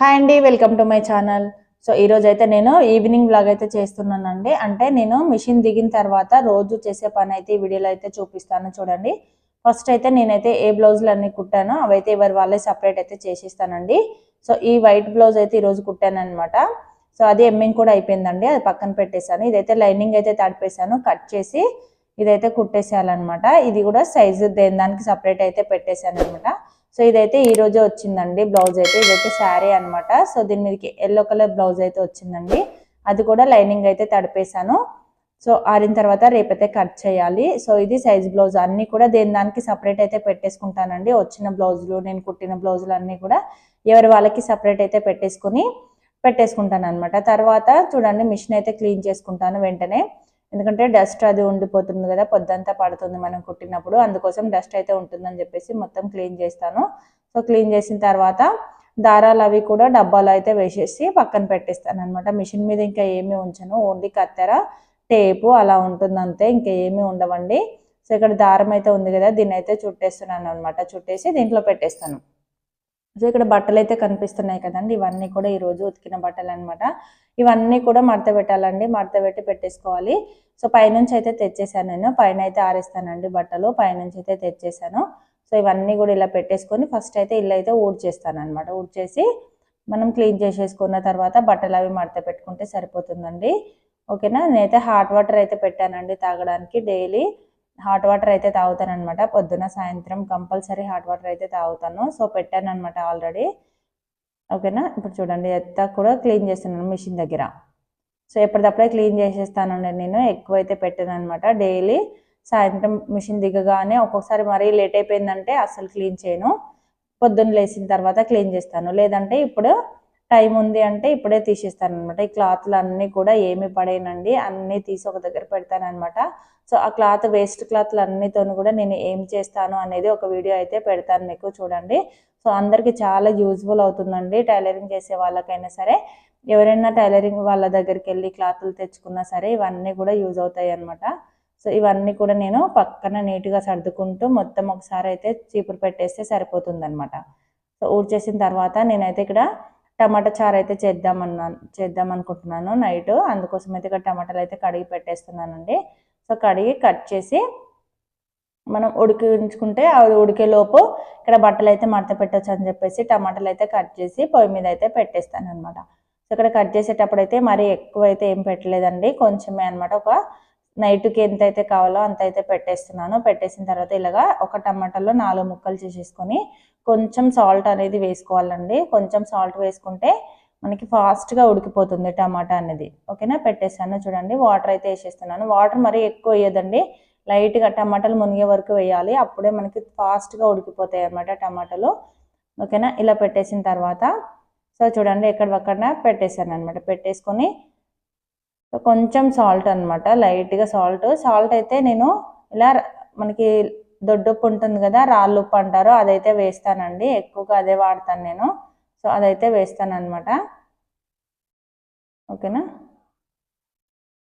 Hi అండి welcome to my channel. So ఈరోజు అయితే నేను ఈవినింగ్ బ్లాగ్ అయితే చేస్తున్నానండి. అంటే నేను మిషన్ దిగిన తర్వాత రోజు చేసే పని అయితే ఈ వీడియోలో అయితే చూపిస్తాను చూడండి. ఫస్ట్ అయితే నేనైతే ఏ బ్లౌజులు అన్ని కుట్టానో అవైతే ఎవరి వాళ్ళే సపరేట్ అయితే చేసిస్తానండి. సో ఈ వైట్ బ్లౌజ్ అయితే ఈరోజు కుట్టానమాట కుట్టాను అనమాట సో అది ఎమ్మింగ్ కూడా అయిపోయిందండి అది పక్కన పెట్టేశాను. ఇదైతే లైనింగ్ అయితే తడిపేశాను కట్ చేసి ఇదైతే కుట్టేసేయాలన్నమాట. ఇది కూడా సైజు దేని దానికి సపరేట్ అయితే పెట్టేశాను అనమాట సో ఇదైతే ఈ రోజే వచ్చిందండి బ్లౌజ్ అయితే. ఇదైతే శారీ అన్నమాట. సో దీని మీదకి ఎల్లో కలర్ బ్లౌజ్ అయితే వచ్చిందండి. అది కూడా లైనింగ్ అయితే తడిపేశాను. సో ఆరిన తర్వాత రేపైతే కట్ చేయాలి. సో ఇది సైజ్ బ్లౌజ్ అన్ని కూడా దేని దానికి సపరేట్ అయితే పెట్టేసుకుంటానండి. వచ్చిన బ్లౌజులు నేను కుట్టిన బ్లౌజులు అన్ని కూడా ఎవరి వాళ్ళకి సపరేట్ అయితే పెట్టేసుకుని పెట్టేసుకుంటాను అనమాట తర్వాత చూడండి మిషన్ అయితే క్లీన్ చేసుకుంటాను వెంటనే. ఎందుకంటే డస్ట్ అది ఉండిపోతుంది కదా పొద్దంతా పడుతుంది మనం కుట్టినప్పుడు అందుకోసం డస్ట్ అయితే ఉంటుందని చెప్పేసి మొత్తం క్లీన్ చేస్తాను. సో క్లీన్ చేసిన తర్వాత దారాలు అవి కూడా డబ్బాలో అయితే వేసేసి పక్కన పెట్టేస్తాను అనమాట మిషన్ మీద ఇంకా ఏమీ ఉంచను ఓన్లీ కత్తెర టేపు అలా ఉంటుంది అంతే ఇంకా ఏమీ ఉండవండి. సో ఇక్కడ దారం అయితే ఉంది కదా దీన్ని అయితే చుట్టేస్తున్నాను అనమాట చుట్టేసి దీంట్లో పెట్టేస్తాను. సో ఇక్కడ బట్టలు అయితే కనిపిస్తున్నాయి కదండి. ఇవన్నీ కూడా ఈరోజు ఉతికిన బట్టలు అనమాట ఇవన్నీ కూడా మడత పెట్టాలండి. మడత పెట్టి పెట్టేసుకోవాలి. సో పైనుంచి అయితే తెచ్చేసాను నేను. పైన అయితే ఆరేస్తానండి బట్టలు. పైనుంచి అయితే తెచ్చేసాను. సో ఇవన్నీ కూడా ఇలా పెట్టేసుకొని ఫస్ట్ అయితే ఇల్లు అయితే ఊడ్చేస్తాను అనమాట ఊడ్చేసి మనం క్లీన్ చేసేసుకున్న తర్వాత బట్టలు అవి మడత పెట్టుకుంటే సరిపోతుందండి. ఓకేనా? నేనైతే హాట్ వాటర్ అయితే పెట్టానండి తాగడానికి డైలీ. హాట్ వాటర్ అయితే తాగుతాను అనమాట పొద్దున సాయంత్రం కంపల్సరీ హాట్ వాటర్ అయితే తాగుతాను. సో పెట్టాను అనమాట ఆల్రెడీ. ఓకేనా? ఇప్పుడు చూడండి ఎంత కూడా క్లీన్ చేస్తున్నాను మిషన్ దగ్గర. సో ఎప్పటికప్పుడే క్లీన్ చేసేస్తానండి నేను. ఎక్కువ అయితే పెట్టాను అనమాట డైలీ. సాయంత్రం మిషన్ దిగగానే ఒక్కొక్కసారి మరీ లేట్ అయిపోయిందంటే అసలు క్లీన్ చేయను. పొద్దున్న లేచిన తర్వాత క్లీన్ చేస్తాను. లేదంటే ఇప్పుడు టైం ఉంది అంటే ఇప్పుడే తీసేస్తాను అనమాట ఈ క్లాత్లు అన్నీ కూడా ఏమి పడేయనండి అన్నీ తీసి ఒక దగ్గర పెడతాను అనమాట సో ఆ క్లాత్ వేస్ట్ క్లాత్లు అన్నితోని కూడా నేను ఏం చేస్తాను అనేది ఒక వీడియో అయితే పెడతాను మీకు చూడండి. సో అందరికీ చాలా యూజ్ఫుల్ అవుతుందండి టైలరింగ్ చేసే వాళ్ళకైనా సరే. ఎవరైనా టైలరింగ్ వాళ్ళ దగ్గరికి వెళ్ళి క్లాత్లు తెచ్చుకున్నా సరే ఇవన్నీ కూడా యూజ్ అవుతాయి అనమాట సో ఇవన్నీ కూడా నేను పక్కన నీట్గా సర్దుకుంటూ మొత్తం ఒకసారి అయితే చీపురు పెట్టేస్తే సరిపోతుంది అనమాట సో ఊడ్చేసిన తర్వాత నేనైతే ఇక్కడ టమాటా చారు అయితే చేద్దామన్నాను చేద్దాం అనుకుంటున్నాను నైట్. అందుకోసం అయితే ఇక్కడ టమాటాలు అయితే కడిగి పెట్టేస్తున్నానండి. సో కడిగి కట్ చేసి మనం ఉడికించుకుంటే అది ఉడికేలోపు ఇక్కడ బట్టలు అయితే మడత పెట్టచ్చు అని చెప్పేసి టమాటాలు అయితే కట్ చేసి పొయ్యి మీద అయితే పెట్టేస్తాను అనమాట సో ఇక్కడ కట్ చేసేటప్పుడు అయితే మరీ ఎక్కువ అయితే ఏం పెట్టలేదండి. కొంచెమే అనమాట ఒక నైట్కి ఎంత అయితే కావాలో అంత అయితే పెట్టేస్తున్నాను. పెట్టేసిన తర్వాత ఇలాగా ఒక టమాటాలో నాలుగు ముక్కలు చేసేసుకొని కొంచెం సాల్ట్ అనేది వేసుకోవాలండి. కొంచెం సాల్ట్ వేసుకుంటే మనకి ఫాస్ట్గా ఉడికిపోతుంది టమాటా అనేది. ఓకేనా? పెట్టేసాను చూడండి. వాటర్ అయితే వేసేస్తున్నాను. వాటర్ మరీ ఎక్కువ వేయదండి లైట్గా టమాటాలు మునిగే వరకు వేయాలి. అప్పుడే మనకి ఫాస్ట్గా ఉడికిపోతాయి అన్నమాట టమాటాలు. ఓకేనా? ఇలా పెట్టేసిన తర్వాత సో చూడండి ఎక్కడక్కడ పెట్టేశాను అనమాట పెట్టేసుకొని కొంచెం సాల్ట్ అనమాట లైట్గా సాల్ట్. సాల్ట్ అయితే నేను ఇలా మనకి దొడ్డుప్పు ఉంటుంది కదా రాళ్ళు ఉప్పు అంటారు అదైతే వేస్తానండి. ఎక్కువగా అదే వాడతాను నేను. సో అదైతే వేస్తాను అనమాట ఓకేనా?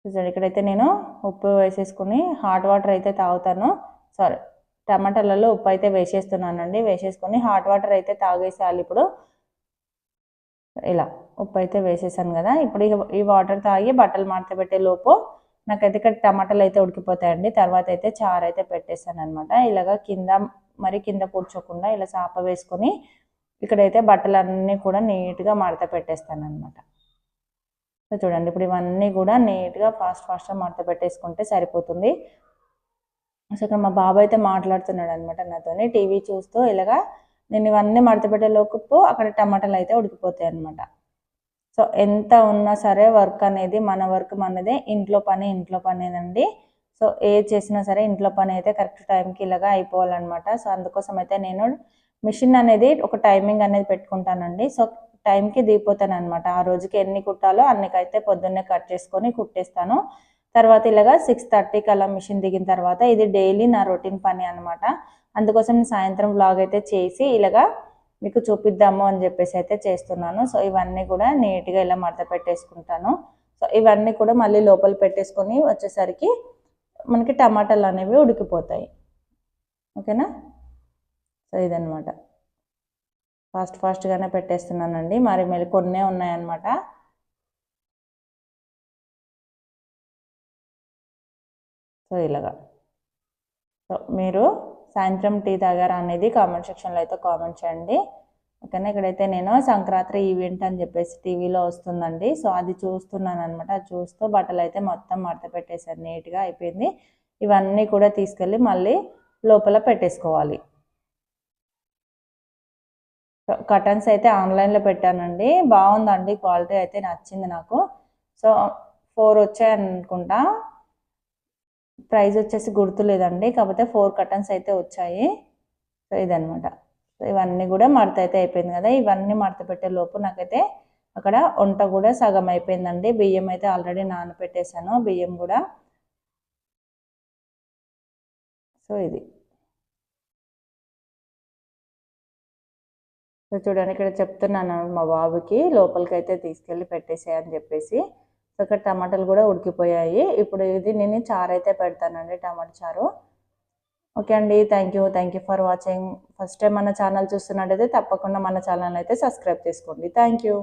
చూసాడు ఇక్కడైతే నేను ఉప్పు వేసేసుకుని హాట్ వాటర్ అయితే తాగుతాను. సారీ టమాటాలలో ఉప్పు అయితే వేసేస్తున్నానండి. వేసేసుకొని హాట్ వాటర్ అయితే తాగేసేయాలి ఇప్పుడు. ఇలా ఉప్పు అయితే వేసేసాను కదా. ఇప్పుడు ఈ వాటర్ తాగి బట్టలు మడత పెట్టే లోపు నాకైతే ఇక్కడ టమాటాలు అయితే ఉడికిపోతాయండి. తర్వాత అయితే చారు అయితే పెట్టేస్తాను అనమాట ఇలాగ కింద మరి కింద కూర్చోకుండా ఇలా చాప వేసుకొని ఇక్కడైతే బట్టలన్నీ కూడా నీట్గా మడత పెట్టేస్తాను అనమాట సో చూడండి ఇప్పుడు ఇవన్నీ కూడా నీట్గా ఫాస్ట్ ఫాస్ట్గా మడత పెట్టేసుకుంటే సరిపోతుంది. సో ఇక్కడ మా బాబాయ్ అయితే మాట్లాడుతున్నాడు అనమాట నాతోని. టీవీ చూస్తూ ఇలాగా నేను ఇవన్నీ మడత పెట్టేలోపు అక్కడ టమాటాలు అయితే ఉడికిపోతాయి అనమాట సో ఎంత ఉన్నా సరే వర్క్ అనేది మన వర్క్ మనదే ఇంట్లో పని ఇంట్లో పనేనండి. సో ఏ చేసినా సరే ఇంట్లో పని అయితే కరెక్ట్ టైంకి ఇలాగా అయిపోవాలన్నమాట. సో అందుకోసం అయితే నేను మిషన్ అనేది ఒక టైమింగ్ అనేది పెట్టుకుంటానండి. సో టైంకి దిగిపోతాను అనమాట ఆ రోజుకి ఎన్ని కుట్టాలో అన్నికైతే పొద్దున్నే కట్ చేసుకొని కుట్టేస్తాను. తర్వాత ఇలాగా సిక్స్ థర్టీకి అలా మిషన్ దిగిన తర్వాత ఇది డైలీ నా రొటీన్ పని అనమాట అందుకోసం నేను సాయంత్రం బ్లాగ్ అయితే చేసి ఇలాగా మీకు చూపిద్దాము అని చెప్పేసి అయితే చేస్తున్నాను. సో ఇవన్నీ కూడా నీట్గా ఇలా మడత పెట్టేసుకుంటాను. సో ఇవన్నీ కూడా మళ్ళీ లోపల పెట్టేసుకొని వచ్చేసరికి మనకి టమాటాలు అనేవి ఉడికిపోతాయి. ఓకేనా? సో ఇదనమాట ఫాస్ట్ ఫాస్ట్గానే పెట్టేస్తున్నానండి. మరి మళ్ళీ కొన్నే ఉన్నాయన్నమాట. సో ఇలాగా. సో మీరు సాయంత్రం టీ తాగారా అనేది కామెంట్ సెక్షన్లో అయితే కామెంట్ చేయండి. ఓకేనా ఇక్కడైతే నేను సంక్రాంతి ఈవెంట్ అని చెప్పేసి టీవీలో వస్తుందండి. సో అది చూస్తున్నాను అనమాట అది చూస్తూ బట్టలు అయితే మొత్తం మడత పెట్టేశారు. నీట్గా అయిపోయింది. ఇవన్నీ కూడా తీసుకెళ్ళి మళ్ళీ లోపల పెట్టేసుకోవాలి. కటన్స్ అయితే ఆన్లైన్లో పెట్టానండి. బాగుందండి. క్వాలిటీ అయితే నచ్చింది నాకు. సో ఫోర్ వచ్చాయి అనుకుంటా ప్రైస్ వచ్చేసి గుర్తులేదండి. కాకపోతే ఫోర్ కటన్స్ అయితే వచ్చాయి. సో ఇదనమాట సో ఇవన్నీ కూడా మడత అయితే అయిపోయింది కదా. ఇవన్నీ మడత పెట్టే లోపు నాకైతే అక్కడ వంట కూడా సగం అయిపోయిందండి. బియ్యం అయితే ఆల్రెడీ నానబెట్టేశాను బియ్యం కూడా. సో ఇది. సో చూడండి ఇక్కడ చెప్తున్నాను మా బాబుకి. లోపలికి అయితే తీసుకెళ్ళి పెట్టేసేయని చెప్పేసి. సో ఇక్కడ టమాటాలు కూడా ఉడికిపోయాయి. ఇప్పుడు ఇది నేను చారు అయితే పెడతానండి టమాటా చారు. ఓకే అండి thank you thank you for watching first time మన ఛానల్ చూస్తున్నట్టయితే తప్పకుండా మన ఛానల్ అయితే సబ్స్క్రైబ్ చేసుకోండి. Thank you